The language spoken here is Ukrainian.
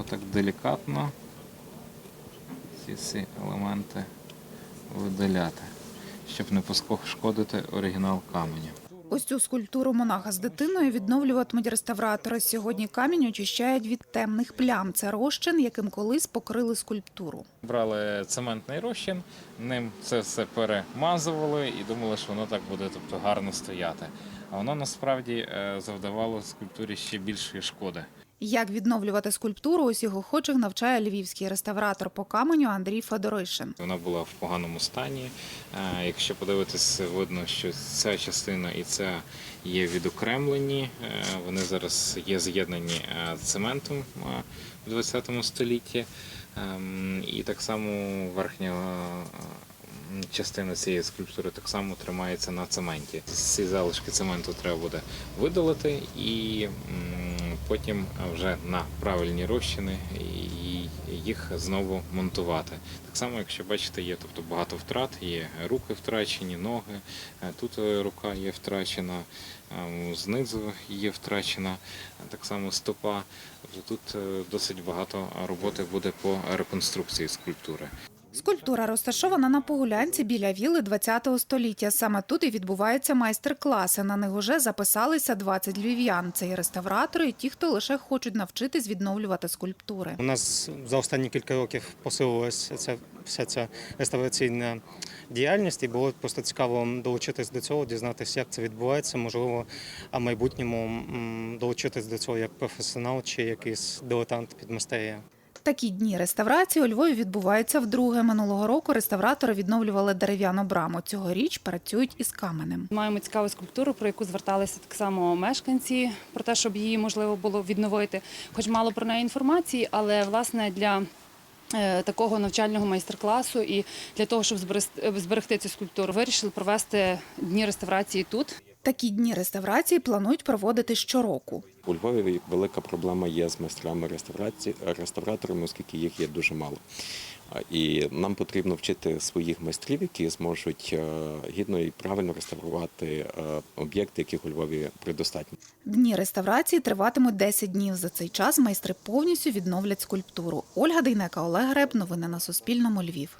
отак делікатно ці всі елементи видаляти, щоб не пошкодити оригінал каменю. Ось цю скульптуру монаха з дитиною відновлюватимуть реставратори. Сьогодні камінь очищають від темних плям. Це розчин, яким колись покрили скульптуру. Брали цементний розчин, ним це все перемазували і думали, що воно так буде тобто, гарно стояти. А воно насправді е, завдавало скульптурі ще більшої шкоди. Як відновлювати скульптуру, усіх охочих навчає львівський реставратор по каменю Андрій Федоришин. Вона була в поганому стані. Е, Якщо подивитись, видно, що ця частина і ця є відокремлені. Е, Вони зараз є з'єднані е, цементом в 20 столітті. Ем, І так само верхня частина цієї скульптури так само тримається на цементі. Ці залишки цементу треба буде видалити і потім вже на правильні розчини і їх знову монтувати. Так само, якщо бачите, є тобто багато втрат, є руки втрачені, ноги. е, Тут е, рука є втрачена, е, знизу є втрачена, е, так само стопа. Тут е, досить багато роботи буде по реконструкції скульптури. Скульптура розташована на погулянці біля віли 20 століття. Саме тут і відбуваються майстер-класи. На них уже записалися 20 львів'ян. Це і реставратори, і ті, хто лише хочуть навчитись відновлювати скульптури. У нас за останні кілька років посилилася ця вся ця реставраційна діяльність, і було просто цікаво долучитись до цього, дізнатися, як це відбувається. Можливо, а в майбутньому долучитись до цього як професіонал чи якийсь дилетант під мистерія. Такі дні реставрації у Львові відбуваються вдруге. Минулого року реставратори відновлювали дерев'яну браму. Цьогоріч працюють із каменем. Маємо цікаву скульптуру, про яку зверталися так само мешканці, про те, щоб її можливо було відновити. Хоч мало про неї інформації, але власне для е, такого навчального майстер-класу і для того, щоб зберегти- зберегти цю скульптуру, вирішили провести дні реставрації тут. Такі дні реставрації планують проводити щороку. У Львові велика проблема є з майстрами реставрації, реставраторами, оскільки їх є дуже мало. І нам потрібно вчити своїх майстрів, які зможуть е, гідно і правильно реставрувати е, об'єкти, яких у Львові предостатньо. Дні реставрації триватимуть 10 днів. За цей час майстри повністю відновлять скульптуру. Ольга Дейнека, Олег Греб. Новини на Суспільному. Львів.